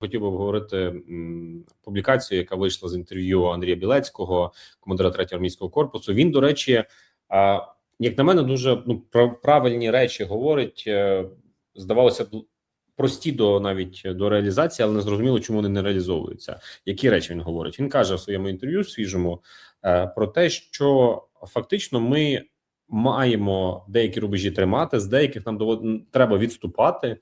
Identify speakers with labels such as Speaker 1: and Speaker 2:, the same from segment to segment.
Speaker 1: хотів би обговорити публікацію, яка вийшла з інтерв'ю Андрія Білецького, командира третього армійського корпусу. Він, до речі, як на мене, дуже ну правильні речі говорить. Е, Здавалося б, прості до навіть до реалізації, але не зрозуміло, чому вони не реалізовуються. Які речі він говорить? Він каже в своєму інтерв'ю свіжому е, про те, що фактично ми маємо деякі рубежі тримати, з деяких нам довод... треба відступати.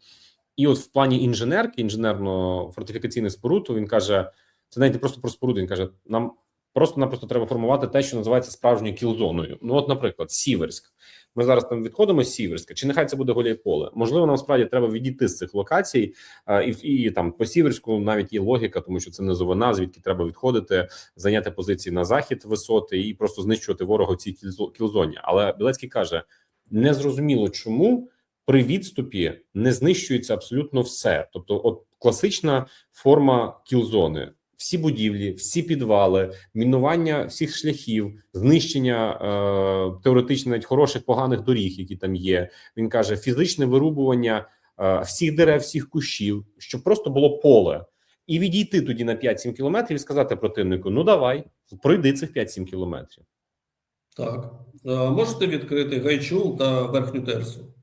Speaker 1: І от в плані інженерки, інженерно-фортифікаційних споруд, він каже: це навіть не просто про споруди. Він каже: нам просто-напросто треба формувати те, що називається справжньою кілзоною. Ну, от, наприклад, Сіверськ. Ми зараз там відходимо з Сіверська, чи нехай це буде Голієполе. Можливо, нам справді треба відійти з цих локацій, а, і, і там по Сіверську навіть є логіка, тому що це низовина, звідки треба відходити, зайняти позиції на захід висоти і просто знищувати ворога в цій кілзоні. Але Білецький каже: незрозуміло чому при відступі не знищується абсолютно все. Тобто, от класична форма кілзони. Всі будівлі, всі підвали, мінування всіх шляхів, знищення е, теоретично навіть хороших поганих доріг, які там є. Він каже: фізичне вирубування е, всіх дерев, всіх кущів, щоб просто було поле, і відійти тоді на 5-7 кілометрів і сказати противнику: ну давай, пройди цих 5-7 кілометрів.
Speaker 2: Так. Е, Можете відкрити Гайчул та Верхню Терсу.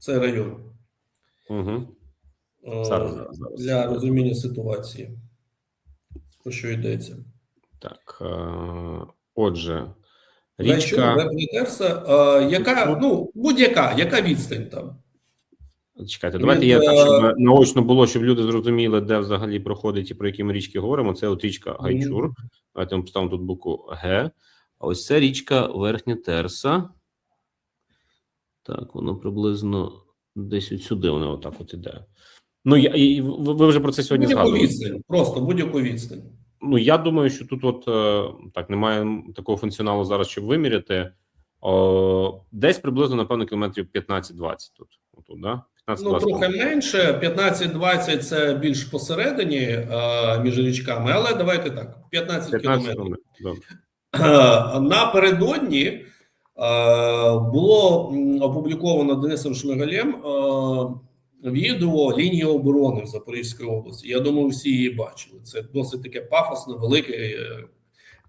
Speaker 2: Це район.
Speaker 1: Угу. Зараз, зараз, зараз.
Speaker 2: Для розуміння ситуації. Про що йдеться?
Speaker 1: Так, е, отже, річка.
Speaker 2: Терса. е, Яка, ну, будь-яка, яка відстань там?
Speaker 1: Чекайте, давайте я так, щоб наочно було, щоб люди зрозуміли, де взагалі проходить і про які ми річки говоримо. Це от річка Гайчур. Давайте ми поставимо тут букву Г. А ось це річка Верхня Терса. Так, воно приблизно десь от сюди воно отак от іде. Ну, я, і ви вже про це сьогодні
Speaker 2: Будь-яку
Speaker 1: згадували.
Speaker 2: відстань, просто будь-яку відстань.
Speaker 1: Ну, я думаю, що тут, от е, так, немає такого функціоналу зараз, щоб виміряти. О, десь приблизно, напевно, кілометрів 15-20 тут. Отут, да? 15-20
Speaker 2: Ну, трохи менше, 15-20 це більш посередині е, між річками, але давайте так: 15,
Speaker 1: 15
Speaker 2: кілометрів.
Speaker 1: кілометрів.
Speaker 2: Е, Напередодні було опубліковано Денисом Шмигалем е, відео лінії оборони в Запорізькій області. Я думаю, всі її бачили. Це досить таке пафосне, велике, е,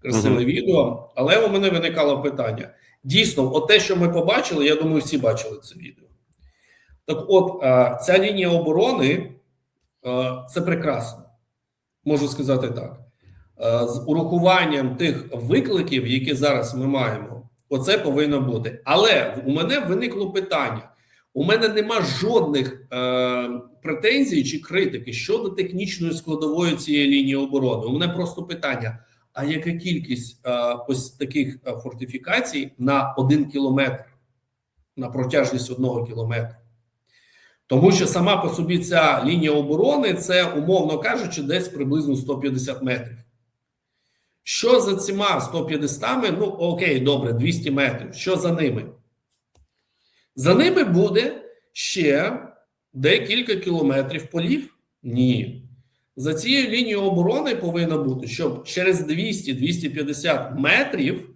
Speaker 2: красиве
Speaker 1: Мгм.
Speaker 2: відео. Але у мене виникало питання: дійсно, от те, що ми побачили, я думаю, всі бачили це відео. Так, от е, ця лінія оборони це прекрасно, можу сказати так. З урахуванням тих викликів, які зараз ми маємо, оце повинно бути. Але у мене виникло питання: у мене нема жодних е, претензій чи критики щодо технічної складової цієї лінії оборони. У мене просто питання: а яка кількість е, ось таких е, фортифікацій на один кілометр, на протяжність одного кілометра? Тому що сама по собі ця лінія оборони це, умовно кажучи, десь приблизно 150 метрів. Що за цими 150, ну окей, добре, 200 метрів. Що за ними? За ними буде ще декілька кілометрів полів? Ні. За цією лінією оборони повинно бути, щоб через 200-250 метрів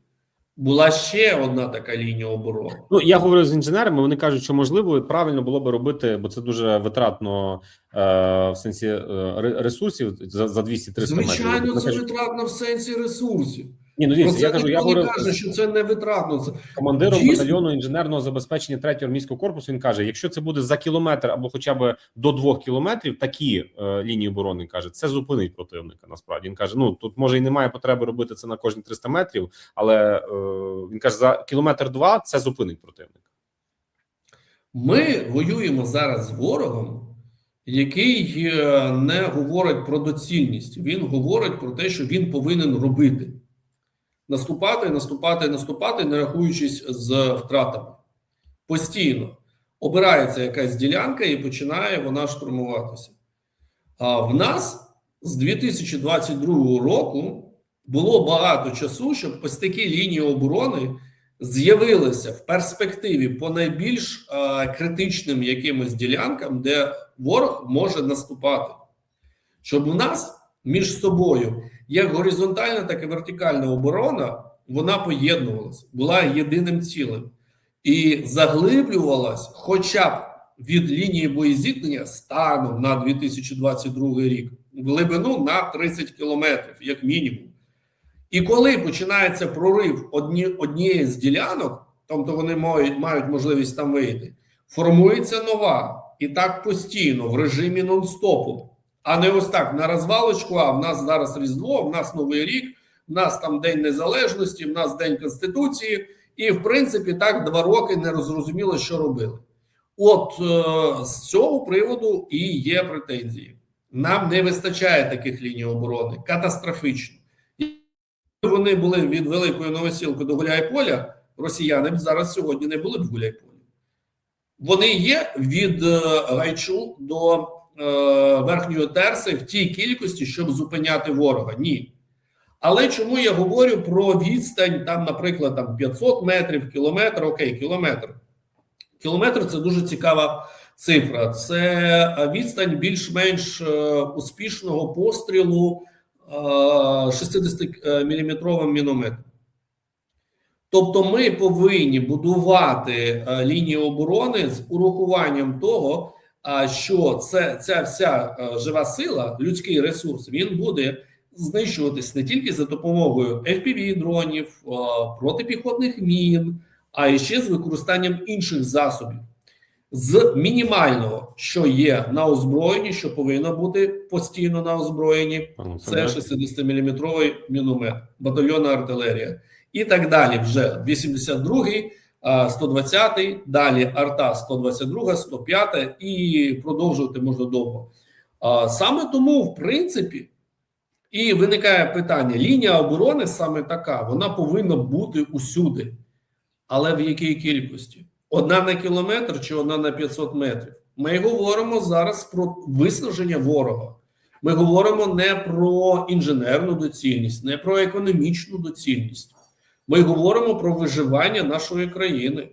Speaker 2: була ще одна така лінія оборони.
Speaker 1: Ну, я говорю з інженерами. Вони кажуть, що можливо правильно було би робити, бо це дуже витратно е, в сенсі е, ресурсів за, за 200-300 метрів.
Speaker 2: Звичайно, це витратно в сенсі ресурсів.
Speaker 1: Ні, ну дивіться, я кажу, я говорю
Speaker 2: каже, що це не витратно.
Speaker 1: Командиром
Speaker 2: Дійсно.
Speaker 1: батальйону інженерного забезпечення третього армійського корпусу. Він каже: якщо це буде за кілометр або хоча б до двох кілометрів, такі е, лінії оборони каже, це зупинить противника. Насправді він каже: ну тут може і немає потреби робити це на кожні 300 метрів, але е, він каже, за кілометр два це зупинить противника.
Speaker 2: Ми воюємо зараз з ворогом, який е, не говорить про доцільність. Він говорить про те, що він повинен робити: наступати, наступати, наступати, не рахуючись з втратами. Постійно обирається якась ділянка і починає вона штурмуватися. А в нас з 2022 року було багато часу, щоб ось такі лінії оборони з'явилися в перспективі по найбільш е, критичним якимось ділянкам, де ворог може наступати, щоб у нас між собою як горизонтальна, так і вертикальна оборона вона поєднувалася, була єдиним цілим і заглиблювалась хоча б від лінії боєзіткнення станом на 2022 рік в глибину на 30 кілометрів, як мінімум. І коли починається прорив одні, однієї з ділянок, тобто вони мають, мають можливість там вийти, формується нова. І так постійно в режимі нон-стопу. А не ось так на розвалочку. А в нас зараз Різдво, в нас Новий рік, в нас там День Незалежності, в нас День Конституції, і в принципі так два роки не розрозуміло, що робили. От е, з цього приводу і є претензії. Нам не вистачає таких ліній оборони катастрофічно. Вони були від Великої Новосілки до Гуляйполя, росіяни б зараз сьогодні не були б в Гуляйполі. Вони є від е, Гайчу до Верхньої Терси в тій кількості, щоб зупиняти ворога. Ні. Але чому я говорю про відстань, там, наприклад, там 500 метрів, кілометр, окей, кілометр. Кілометр це дуже цікава цифра. Це е, відстань більш-менш е, успішного пострілу 60-мм мінометом. Тобто ми повинні будувати е, лінію оборони з урахуванням того, що це ця вся е, жива сила, людський ресурс, він буде знищуватись не тільки за допомогою fpv дронів, е, протипіхотних мін, а і ще з використанням інших засобів. З мінімального, що є на озброєнні, що повинно бути постійно на озброєнні, це
Speaker 1: Олександре.
Speaker 2: 60-мм міномет, батальйонна артилерія і так далі. Вже 82-й, а, 120-й, далі арта 122, 105 і продовжувати можна довго. Саме тому, в принципі, і виникає питання: лінія оборони саме така, вона повинна бути усюди, але в якій кількості? Одна на кілометр чи одна на 500 метрів? Ми говоримо зараз про виснаження ворога. Ми говоримо не про інженерну доцільність, не про економічну доцільність. Ми говоримо про виживання нашої країни.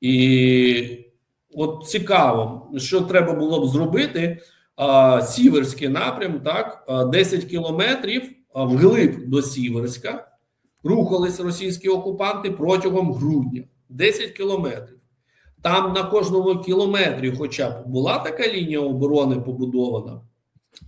Speaker 2: І от цікаво, що треба було б зробити. А, Сіверський напрям, так, 10 кілометрів вглиб до Сіверська рухались російські окупанти протягом грудня. 10 кілометрів. Там на кожному кілометрі, хоча б була така лінія оборони побудована.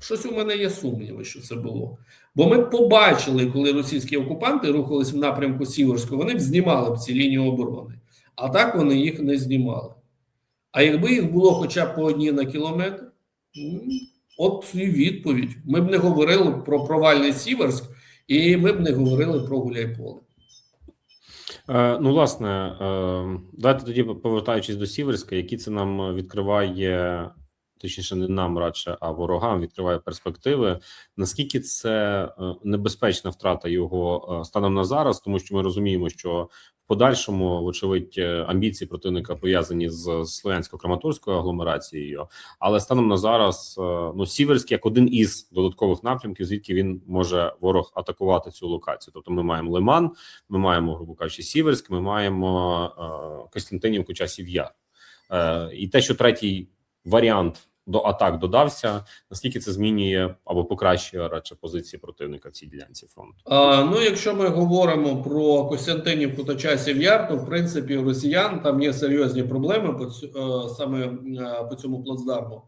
Speaker 2: Щось у мене є сумніви, що це було. Бо ми побачили, коли російські окупанти рухались в напрямку Сіверського, вони б знімали б ці лінії оборони. А так вони їх не знімали. А якби їх було хоча б по одній на кілометр, от і відповідь. Ми б не говорили про провальний Сіверськ, і ми б не говорили про Гуляйполе.
Speaker 1: Е, ну, власне, е, давайте тоді повертаючись до Сіверська, які це нам відкриває, точніше, не нам радше, а ворогам відкриває перспективи. Наскільки це е, небезпечна втрата його е, станом на зараз, тому що ми розуміємо, що в подальшому, вочевидь, е, амбіції противника пов'язані з слов'янсько-краматорською агломерацією, але станом на зараз, ну Сіверськ як один із додаткових напрямків, звідки він може ворог атакувати цю локацію. Тобто, ми маємо Лиман, ми маємо, грубо кажучи, Сіверськ, ми маємо Костянтинівку, часів Яр. І те, що третій варіант до атак додався, наскільки це змінює або покращує радше позиції противника в цій ділянці фронту?
Speaker 2: А, ну, якщо ми говоримо про Костянтинівку та часів яр, то в принципі у росіян там є серйозні проблеми по е, саме е, по цьому плацдарму.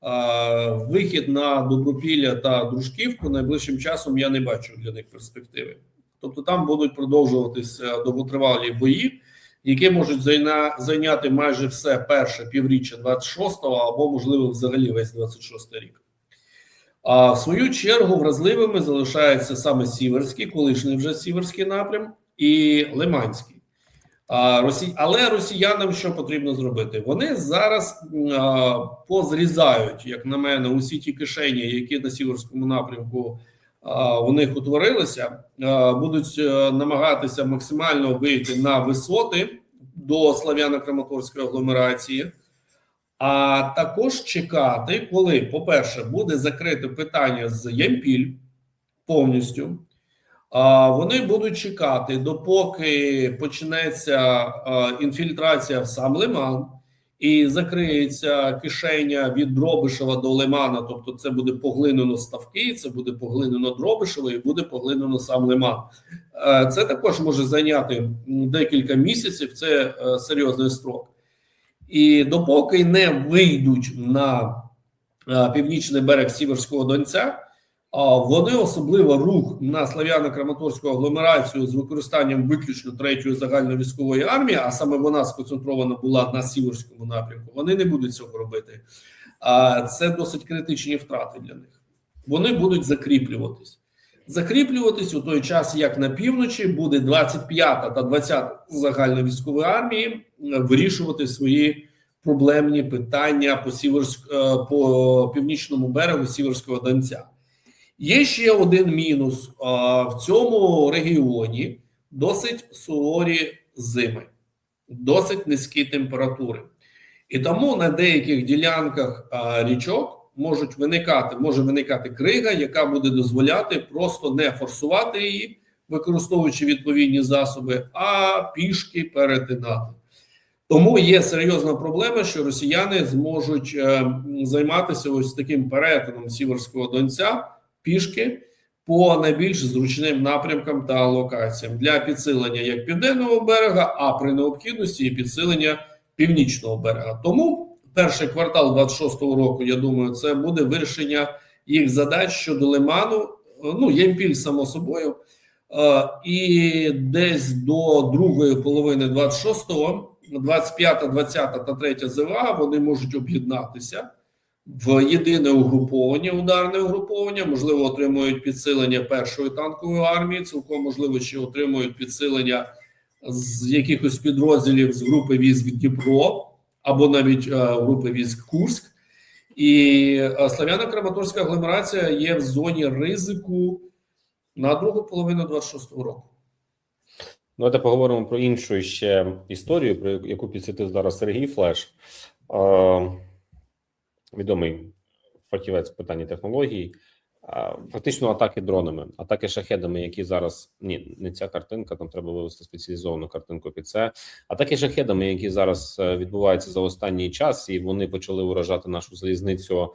Speaker 2: А, вихід на Добропілля та Дружківку найближчим часом я не бачу для них перспективи. Тобто там будуть продовжуватися довготривалі бої, які можуть зайняти майже все перше півріччя 26-го або, можливо, взагалі весь 26-й рік. А в свою чергу вразливими залишаються саме Сіверський, колишній вже Сіверський напрям, і Лиманський. А, Росі... Але росіянам що потрібно зробити? Вони зараз а, позрізають, як на мене, усі ті кишені, які на Сіверському напрямку у них утворилися, будуть намагатися максимально вийти на висоти до Слав'яно-Краматорської агломерації. А також чекати, коли, по-перше, буде закрите питання з Ямпіль повністю. Вони будуть чекати, допоки почнеться інфільтрація в сам Лиман і закриється кишеня від Дробишева до Лимана. Тобто, це буде поглинено ставки, це буде поглинено Дробишево і буде поглинено сам Лиман. Е, Це також може зайняти декілька місяців. Це е, серйозний строк. І допоки не вийдуть на е, північний берег Сіверського Донця, вони особливо рух на славяно-краматорську агломерацію з використанням виключно третьої загальновійськової армії, а саме вона сконцентрована була на сіверському напрямку. Вони не будуть цього робити. А це досить критичні втрати для них. Вони будуть закріплюватись. Закріплюватись у той час, як на півночі буде 25 та 20 загальновійськової армії е, вирішувати свої проблемні питання по Сіверськ е, по північному берегу Сіверського Донця. Є ще один мінус в цьому регіоні досить суворі зими, досить низькі температури. І тому на деяких ділянках річок можуть виникати, може виникати крига, яка буде дозволяти просто не форсувати її, використовуючи відповідні засоби, а пішки перетинати. Тому є серйозна проблема, що росіяни зможуть е, займатися ось таким перетином Сіверського Донця пішки по найбільш зручним напрямкам та локаціям для підсилення як південного берега, а при необхідності і підсилення північного берега. Тому перший квартал 26-го року, я думаю, це буде вирішення їх задач щодо лиману. Ну, Ємпіль, само собою. Е, І десь до другої половини 26-го, 25, 20 та 3 ЗВА вони можуть об'єднатися в єдине угруповання, ударне угруповання, можливо, отримують підсилення першої танкової армії, цілком можливо, ще отримують підсилення з якихось підрозділів з групи військ Дніпро або навіть е, групи військ Курськ. І е, Славяно-Краматорська агломерація є в зоні ризику на другу половину 26-го року.
Speaker 1: Давайте поговоримо про іншу ще історію, про яку підсвітив зараз Сергій Флеш, е, відомий фахівець питання технологій. Е, Фактично атаки дронами, атаки шахедами, які зараз ні, не ця картинка, там треба вивести спеціалізовану картинку під це. Атаки шахедами, які зараз е, відбуваються за останній час, і вони почали уражати нашу залізницю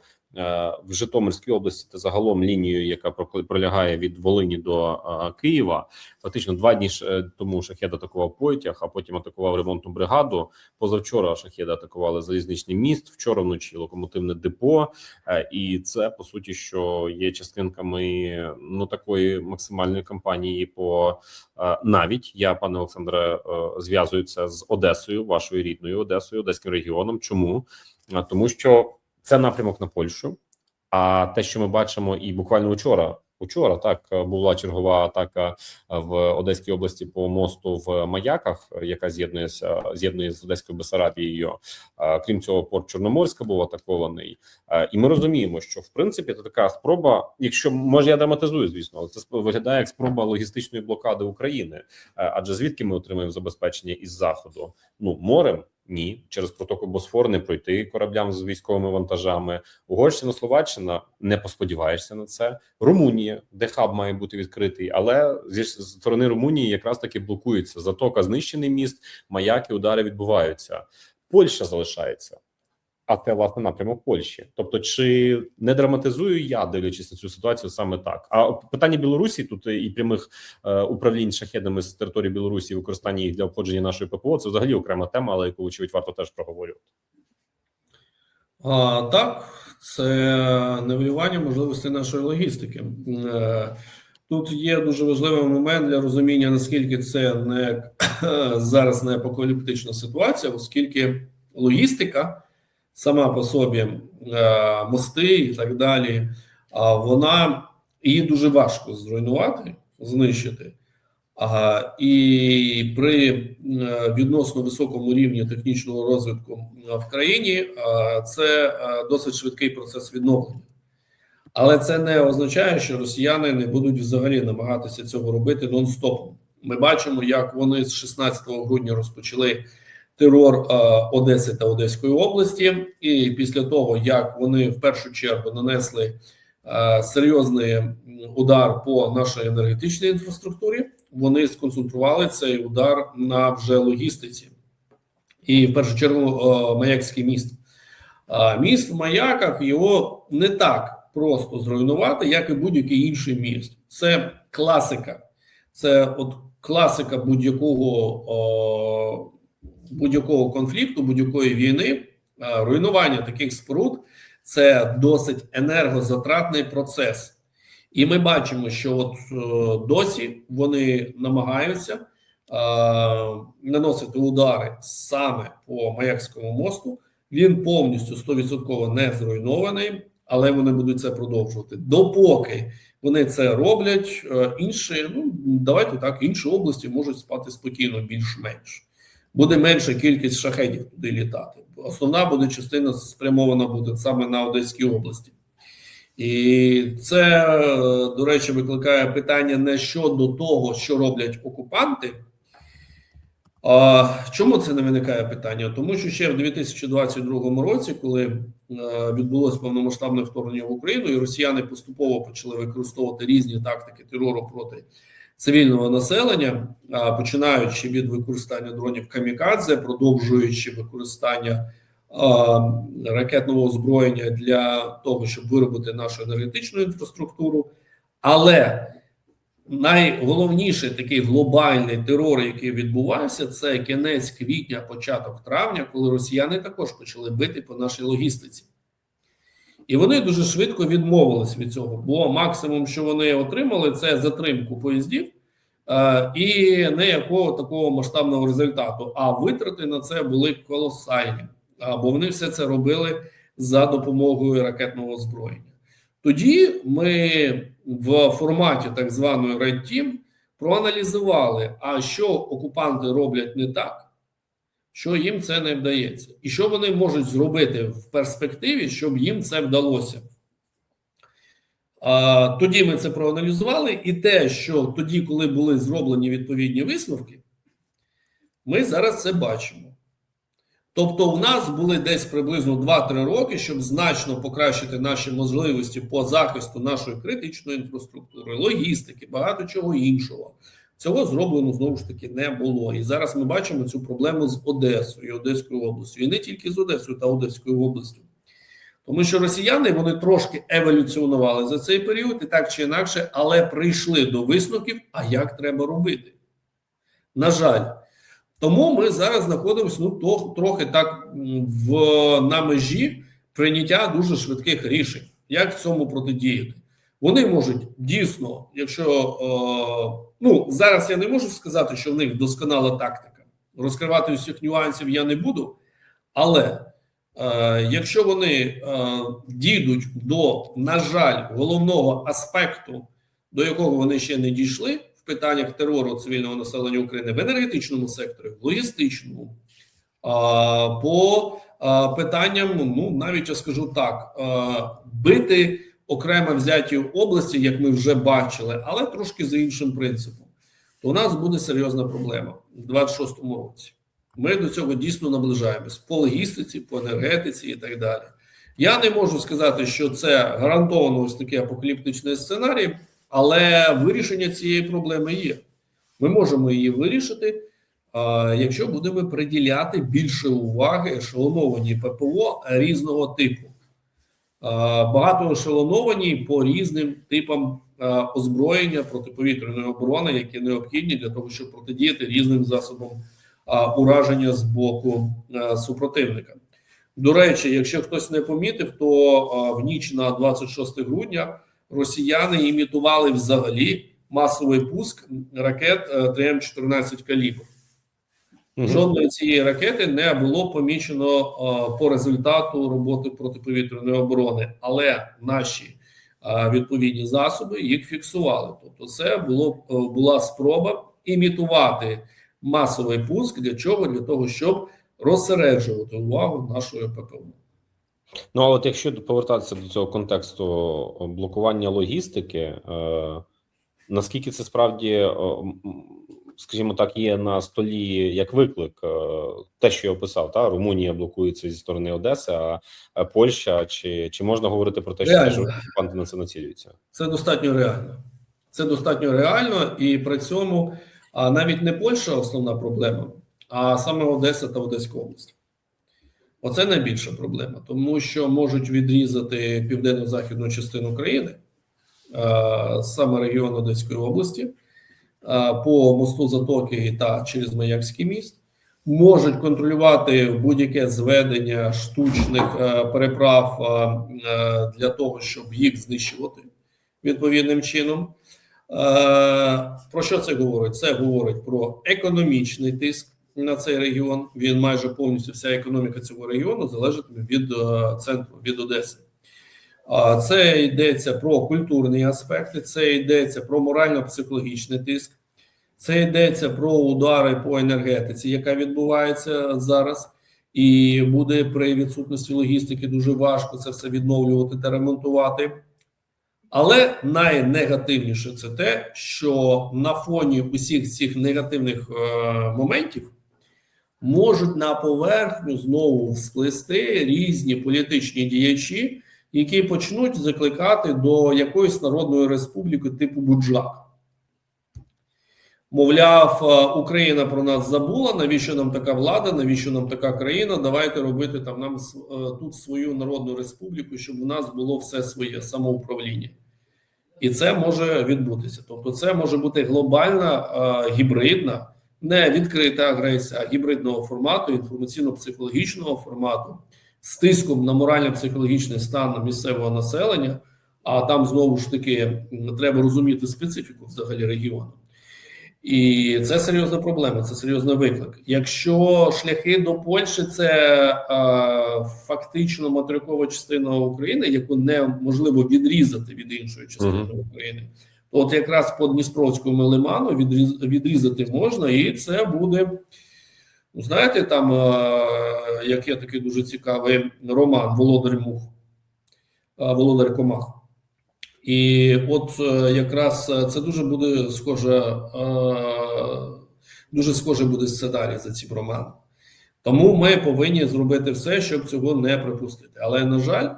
Speaker 1: в Житомирській області та загалом лінію, яка пролягає від Волині до е, Києва. Фактично два дні е, тому шахед атакував потяг, а потім атакував ремонтну бригаду. Позавчора шахеди атакували залізничний міст. Вчора вночі локомотивне депо. Е, І це по суті, що є частинками ну такої максимальної кампанії. По е, навіть я, пане Олександре, е, зв'язуюся з Одесою, вашою рідною Одесою, Одеським регіоном. Чому? Тому що це напрямок на Польщу. А те, що ми бачимо, і буквально вчора. Учора так була чергова атака е, в Одеській області по мосту в Маяках, яка з'єднується з'єднує з Одеською Бесарабією. Е, Крім цього, порт Чорноморська був атакований. Е, І ми розуміємо, що в принципі це така спроба, якщо може я драматизую, звісно, але це виглядає як спроба логістичної блокади України. Адже звідки ми отримаємо забезпечення із заходу? Ну морем. Ні, через протоку Босфор не пройти кораблям з військовими вантажами. Угорщина, Словаччина не посподіваєшся на це. Румунія, де хаб має бути відкритий, але зі сторони Румунії якраз таки блокується затока, знищений міст, маяки, удари відбуваються. Польща залишається, а це власне напрямок Польщі. Тобто, чи не драматизую я, дивлячись на цю ситуацію саме так? А питання Білорусі тут і прямих е, управлінь шахедами з території Білорусі, використання їх для обходження нашої ППО, це взагалі окрема тема, але яку очевидь варто теж проговорювати.
Speaker 2: А, так, це нивелювання можливостей нашої логістики. Е, Тут є дуже важливий момент для розуміння, наскільки це не зараз не апокаліптична ситуація, оскільки логістика сама по собі, е, мости і так далі, вона її дуже важко зруйнувати, знищити. А, і при е, відносно високому рівні технічного розвитку е, в країні це досить швидкий процес відновлення. Але це не означає, що росіяни не будуть взагалі намагатися цього робити нон-стопом. Ми бачимо, як вони з 16 грудня розпочали терор е, Одеси та Одеської області, і після того, як вони в першу чергу нанесли е, серйозний удар по нашій енергетичній інфраструктурі, вони сконцентрували цей удар на вже логістиці, і в першу чергу е, Маякський міст. Міст в маяках його не так просто зруйнувати, як і будь-який інший міст. Це класика, це от класика будь-якого будь-якого конфлікту, будь-якої війни, е, руйнування таких споруд це досить енергозатратний процес. І ми бачимо, що от е, досі вони намагаються е, наносити удари саме по Маякському мосту. Він повністю 100% не зруйнований, але вони будуть це продовжувати. Допоки вони це роблять, е, інші, ну давайте так, інші області можуть спати спокійно, більш-менш. Буде менша кількість шахедів туди літати. Основна буде частина спрямована буде саме на Одеській області. І це, до речі, викликає питання не щодо того, що роблять окупанти. А, чому це не виникає питання? Тому що ще в 2022 році, коли е, відбулось повномасштабне вторгнення в Україну, і росіяни поступово почали використовувати різні тактики терору проти цивільного населення, починаючи від використання дронів камікадзе, продовжуючи використання ракетного озброєння для того, щоб виробити нашу енергетичну інфраструктуру, але найголовніший такий глобальний терор, який відбувався, це кінець квітня, початок травня, коли росіяни також почали бити по нашій логістиці. І вони дуже швидко відмовились від цього, бо максимум, що вони отримали, це затримку поїздів е, і не якого такого масштабного результату. А витрати на це були колосальні, бо вони все це робили за допомогою ракетного озброєння. Тоді ми в форматі так званої Red Team проаналізували, а що окупанти роблять не так, що їм це не вдається, і що вони можуть зробити в перспективі, щоб їм це вдалося. Тоді ми це проаналізували, і те, що тоді, коли були зроблені відповідні висновки, ми зараз це бачимо. Тобто, у нас були десь приблизно 2-3 роки, щоб значно покращити наші можливості по захисту нашої критичної інфраструктури, логістики, багато чого іншого. Цього зроблено знову ж таки не було. І зараз ми бачимо цю проблему з Одесою і Одеською областю, і не тільки з Одесою та Одеською областю. Тому що росіяни вони трошки еволюціонували за цей період, і так чи інакше, але прийшли до висновків, а як треба робити. На жаль. Тому ми зараз знаходимося ну, трохи так в на межі прийняття дуже швидких рішень. Як цьому протидіяти? Вони можуть дійсно, якщо е, ну зараз я не можу сказати, що в них досконала тактика. Розкривати усіх нюансів я не буду, але е, якщо вони е, дійдуть до, на жаль, головного аспекту, до якого вони ще не дійшли в питаннях терору цивільного населення України в енергетичному секторі, в логістичному, по питанням, ну навіть я скажу так, бити окремо взяті області, як ми вже бачили, але трошки за іншим принципом, то у нас буде серйозна проблема в 26-му році. Ми до цього дійсно наближаємось по логістиці, по енергетиці і так далі. Я не можу сказати, що це гарантовано ось такий апокаліптичний сценарій. Але вирішення цієї проблеми є. Ми можемо її вирішити, якщо будемо приділяти більше уваги ешелонованій ППО різного типу. Багато ешелоновані по різним типам озброєння протиповітряної оборони, які необхідні для того, щоб протидіяти різним засобам ураження з боку супротивника. До речі, якщо хтось не помітив, то в ніч на 26 грудня росіяни імітували взагалі масовий пуск ракет е, ТМ-14 калібр. Угу. Жодної цієї ракети не було помічено е, по результату роботи протиповітряної оборони, але наші е, відповідні засоби їх фіксували. Тобто, це було була спроба імітувати масовий пуск для чого? Для того, щоб розсереджувати увагу нашої ППО.
Speaker 1: Ну а от якщо повертатися до цього контексту блокування логістики, е, наскільки це справді, е, скажімо так, є на столі як виклик, е, те, що я описав, та Румунія блокується зі сторони Одеси, а Польща, чи чи можна говорити про те, що теж окупанти на це націлюються?
Speaker 2: Це достатньо реально. Це достатньо реально, і при цьому а навіть не Польща основна проблема, а саме Одеса та Одеська область. Оце найбільша проблема, тому що можуть відрізати південно-західну частину країни, саме регіон Одеської області, по мосту Затоки та через Маякський міст. можуть контролювати будь-яке зведення штучних е, переправ е, е, для того, щоб їх знищувати відповідним чином. Е, Про що це говорить? Це говорить про економічний тиск на цей регіон. Він майже повністю вся економіка цього регіону залежатиме від е, центру, від Одеси. Це йдеться про культурні аспекти, це йдеться про морально-психологічний тиск, це йдеться про удари по енергетиці, яка відбувається зараз, і буде при відсутності логістики дуже важко це все відновлювати та ремонтувати. Але найнегативніше це те, що на фоні усіх цих негативних е, моментів можуть на поверхню знову всплести різні політичні діячі, які почнуть закликати до якоїсь народної республіки типу Буджак. Мовляв, е, Україна про нас забула. Навіщо нам така влада? Навіщо нам така країна? Давайте робити там нам е, тут свою народну республіку, щоб у нас було все своє самоуправління. І це може відбутися. Тобто, це може бути глобальна е, гібридна, не відкрита агресія, а гібридного формату, інформаційно-психологічного формату, з тиском на морально-психологічний стан місцевого населення. А там знову ж таки треба розуміти специфіку взагалі регіону. І це серйозна проблема, це серйозний виклик. Якщо шляхи до Польщі це е, фактично материкова частина України, яку неможливо відрізати від іншої частини
Speaker 1: Мгм.
Speaker 2: України, то от якраз по Дністровському лиману відріз, відрізати можна, і це буде. Ну, Знаєте, там е, як є такий дуже цікавий роман Володар Мух, е, Володар Комах. І от е, якраз це дуже буде схоже, дуже схоже буде сценарій за цим романом. Тому ми повинні зробити все, щоб цього не припустити. Але на жаль,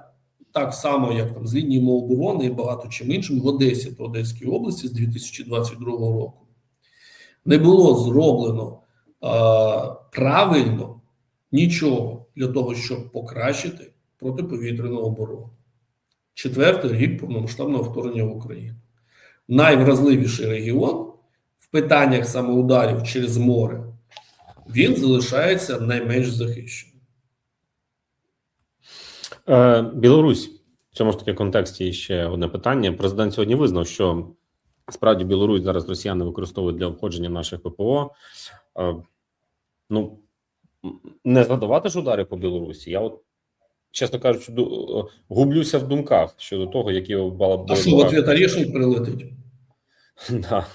Speaker 2: так само як там з лінії оборони і багато чим іншим в Одесі та Одеській області з 2022 року не було зроблено правильно нічого для того, щоб покращити протиповітряну оборону. Четвертий рік повномасштабного вторгнення в Україну. Найвразливіший регіон в питаннях самоударів через море він залишається найменш захищеним.
Speaker 1: Е, Білорусь в цьому ж таки контексті ще одне питання. Президент сьогодні визнав, що справді Білорусь зараз росіяни використовують для обходження наших ППО. Е, ну не задавати ж удари по Білорусі. Я от, чесно кажучи, е, гублюся в думках щодо того, які бала
Speaker 2: А що в ответ орешник прилетить?
Speaker 1: Да.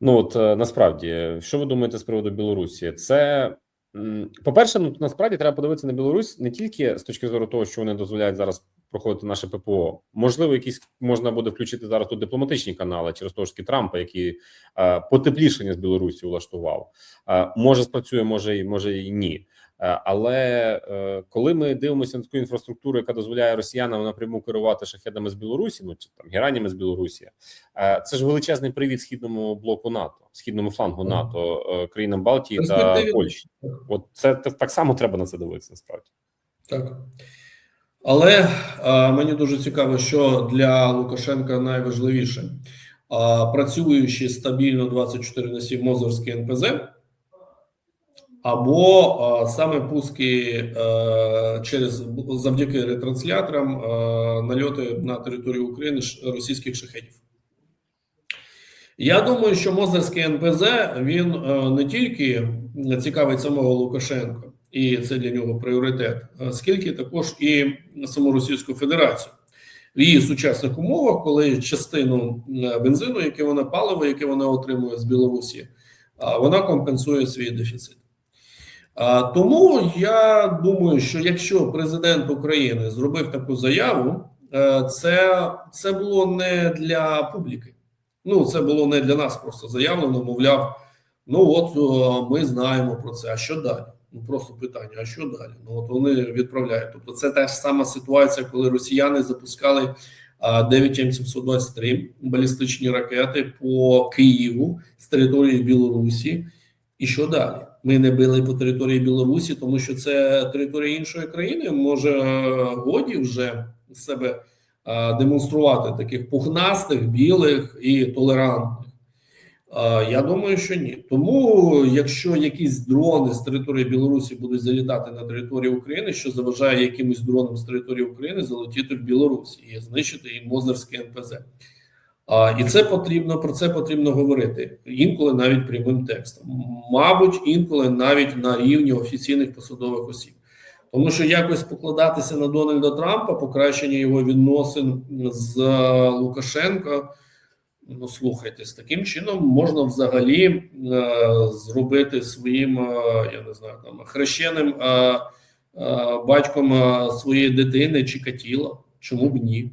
Speaker 1: Ну от е, насправді, що ви думаєте з приводу Білорусі? Це по-перше, ну насправді треба подивитися на Білорусь не тільки з точки зору того, що вони дозволяють зараз проходити наше ППО. Можливо, якісь можна буде включити зараз тут дипломатичні канали через того ж таки Трампа, який е, потеплішення з Білорусі влаштував. Е, може спрацює, може і може і ні. Е, Але е, коли ми дивимося на таку інфраструктуру, яка дозволяє росіянам напряму керувати шахедами з Білорусі, ну чи там геранями з Білорусі, е, це ж величезний привід східному блоку НАТО, східному флангу НАТО, е, країнам Балтії та Польщі. От це так само треба на це дивитися. Насправді
Speaker 2: Так. Але а, мені дуже цікаво, що для Лукашенка найважливіше а, працюючи стабільно 24 на 7 Мозорський НПЗ, або а, саме пуски е, через завдяки ретрансляторам е, нальоти на територію України російських шахедів. Я думаю, що Мозерський НПЗ він е, не тільки цікавить самого Лукашенка, і це для нього пріоритет, скільки також і саму Російську Федерацію в її сучасних умовах, коли частину бензину, яке вона паливо, яке вона отримує з Білорусі, вона компенсує свій дефіцит. Тому я думаю, що якщо президент України зробив таку заяву, е, це, це було не для публіки. Ну, це було не для нас просто заявлено, мовляв, ну от ми знаємо про це. А що далі? Ну просто питання: а що далі? Ну от вони відправляють. Тобто, це та ж сама ситуація, коли росіяни запускали а, 9 М723 балістичні ракети по Києву з території Білорусі. І що далі? Ми не били по території Білорусі, тому що це територія іншої країни. Може годі вже себе демонструвати таких пухнастих, білих і толерантних. Я думаю, що ні. Тому, якщо якісь дрони з території Білорусі будуть залітати на територію України, що заважає якимось дронам з території України залетіти в Білорусь і знищити і Мозерський НПЗ. І це потрібно про це потрібно говорити інколи навіть прямим текстом. Мабуть, інколи навіть на рівні офіційних посадових осіб. Тому що якось покладатися на Дональда Трампа, покращення його відносин з Лукашенко. Ну, слухайте, з таким чином можна взагалі е, зробити своїм, е, я не знаю, там хрещеним е, е, батьком е, своєї дитини Чикатіла. Чому б ні?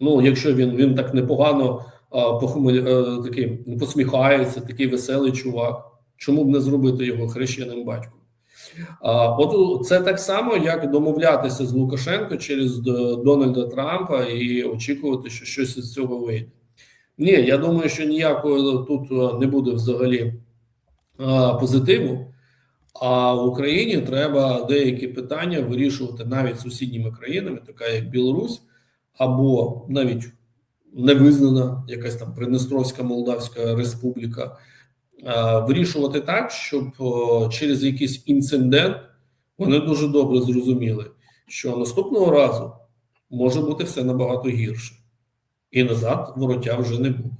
Speaker 2: Ну, якщо він, він так непогано е, похмель, е, такий посміхається, такий веселий чувак, чому б не зробити його хрещеним батьком? А, от це так само, як домовлятися з Лукашенко через Дональда Трампа і очікувати, що щось із цього вийде. Ні, я думаю, що ніякого тут е, не буде взагалі а, позитиву. А в Україні треба деякі питання вирішувати навіть сусідніми країнами, така як Білорусь, або навіть невизнана якась там Придністровська Молдавська Республіка, е, вирішувати так, щоб е, через якийсь інцидент вони дуже добре зрозуміли, що наступного разу може бути все набагато гірше, і назад вороття вже не буде.